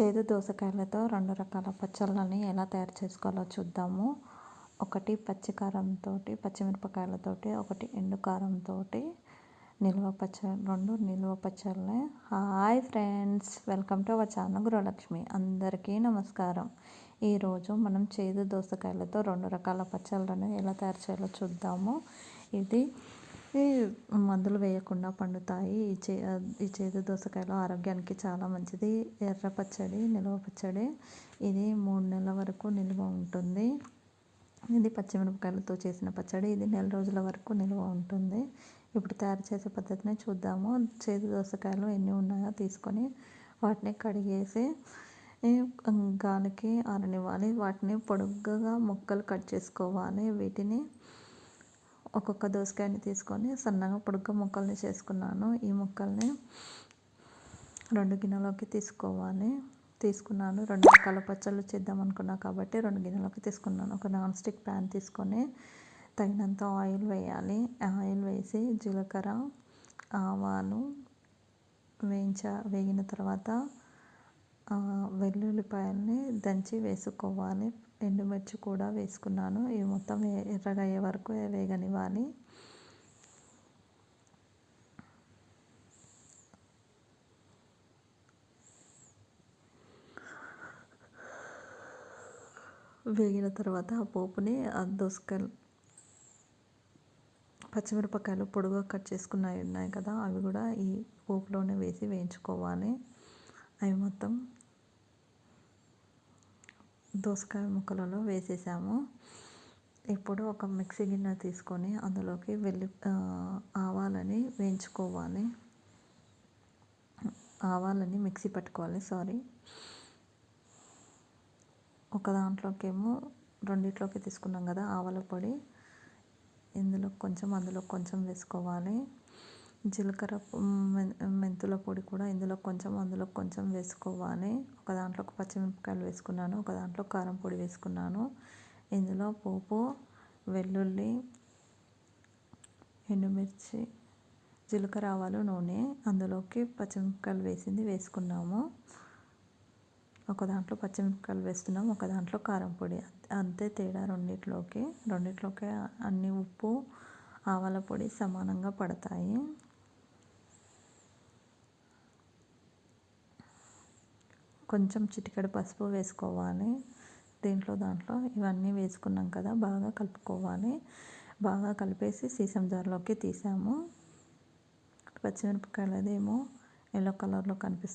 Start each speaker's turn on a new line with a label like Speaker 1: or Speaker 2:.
Speaker 1: చేదు దోసకాయలతో రెండు రకాల పచ్చళ్ళని ఎలా తయారు చేసుకోవాలో చూద్దాము. ఒకటి పచ్చికారంతో పచ్చిమిరపకాయలతోటి ఒకటి ఎండు కారంతో నిల్వ పచ్చ రెండు నిల్వ పచ్చళ్ళే. Hi friends welcome to our channel Gruhalakshmi. అందరికీ నమస్కారం. ఈరోజు మనం చేదు దోసకాయలతో రెండు రకాల పచ్చళ్ళను ఎలా తయారు చేయాలో చూద్దాము. ఇది మందులు వేయకుండా పండుతాయి. ఈ చే ఈ చేదు దోసకాయలు ఆరోగ్యానికి చాలా మంచిది. ఎర్ర పచ్చడి నిల్వ పచ్చడి ఇది మూడు నెలల వరకు నిల్వ ఉంటుంది. ఇది పచ్చిమిరపకాయలతో చేసిన పచ్చడి ఇది నెల రోజుల వరకు నిల్వ ఉంటుంది. ఇప్పుడు తయారు చేసే పద్ధతిని చూద్దాము. చేదు దోసకాయలు ఎన్ని ఉన్నాయో తీసుకొని వాటిని కడిగేసి గాలికి ఆరనివ్వాలి. వాటిని పొడుగ్గా ముక్కలు కట్ చేసుకోవాలి. వీటిని ఒక్కొక్క దోసకాయని తీసుకొని సన్నగా పొడుగ్గా ముక్కల్ని చేసుకున్నాను. ఈ ముక్కల్ని రెండు గిన్నెలోకి తీసుకోవాలి. తీసుకున్నాను. రెండు రకాల పచ్చళ్ళు చేద్దాం అనుకున్నా కాబట్టి రెండు గిన్నెలోకి తీసుకున్నాను. ఒక నాన్ స్టిక్ ప్యాన్ తీసుకొని తగినంత ఆయిల్ వేయాలి. ఆయిల్ వేసి జీలకర్ర ఆవాలు వేయించ వేగిన తర్వాత వెల్లుల్లిపాయల్ని దంచి వేసుకోవాలి. ఎండుమిర్చి కూడా వేసుకున్నాను. ఇవి మొత్తం ఎర్రగా అయ్యే వరకు వేగనివ్వాలి. వేగిన తర్వాత ఆ పోపుని దోసకాయలు పచ్చిమిరపకాయలు పొడుగా కట్ చేసుకున్నవి ఉన్నాయి కదా అవి కూడా ఈ పోపులోనే వేసి వేయించుకోవాలి. అవి మొత్తం దోసకాయ ముక్కలలో వేసేసాము. ఇప్పుడు ఒక మిక్సీ గిన్నె తీసుకొని అందులోకి వెళ్ళి ఆవాలని వేయించుకోవాలి. ఆవాలని మిక్సీ పట్టుకోవాలి సారీ. ఒక దాంట్లోకేమో రెండిట్లోకి తీసుకున్నాం కదా ఆవాల పొడి. ఇందులో కొంచెం అందులో కొంచెం వేసుకోవాలి. జీలకర్ర మెంతుల పొడి కూడా ఇందులో కొంచెం అందులో కొంచెం వేసుకోవాలి. ఒక దాంట్లో పచ్చిమిరపకాయలు వేసుకున్నాను ఒక దాంట్లో కారం పొడి వేసుకున్నాను. ఇందులో పోపు వెల్లుల్లి ఎండుమిర్చి జీలకర్ర ఆవాలు నూనె అందులోకి పచ్చిమిరపకాయలు వేసింది వేసుకున్నాము. ఒక దాంట్లో పచ్చిమిరపకాయలు వేస్తున్నాము ఒక దాంట్లో కారం పొడి. అంతే తేడా రెండిట్లోకి. రెండిట్లోకి అన్ని ఉప్పు ఆవాల పొడి సమానంగా పడతాయి. కొంచెం చిటికెడు పసుపు వేసుకోవాలి. దీంట్లో దాంట్లో ఇవన్నీ వేసుకున్నాం కదా బాగా కలుపుకోవాలి. బాగా కలిపేసి సీసం జార్లోకి తీసాము. పచ్చిమిరపకాయలు అదేమో ఎల్లో కలర్లో కనిపిస్తుంది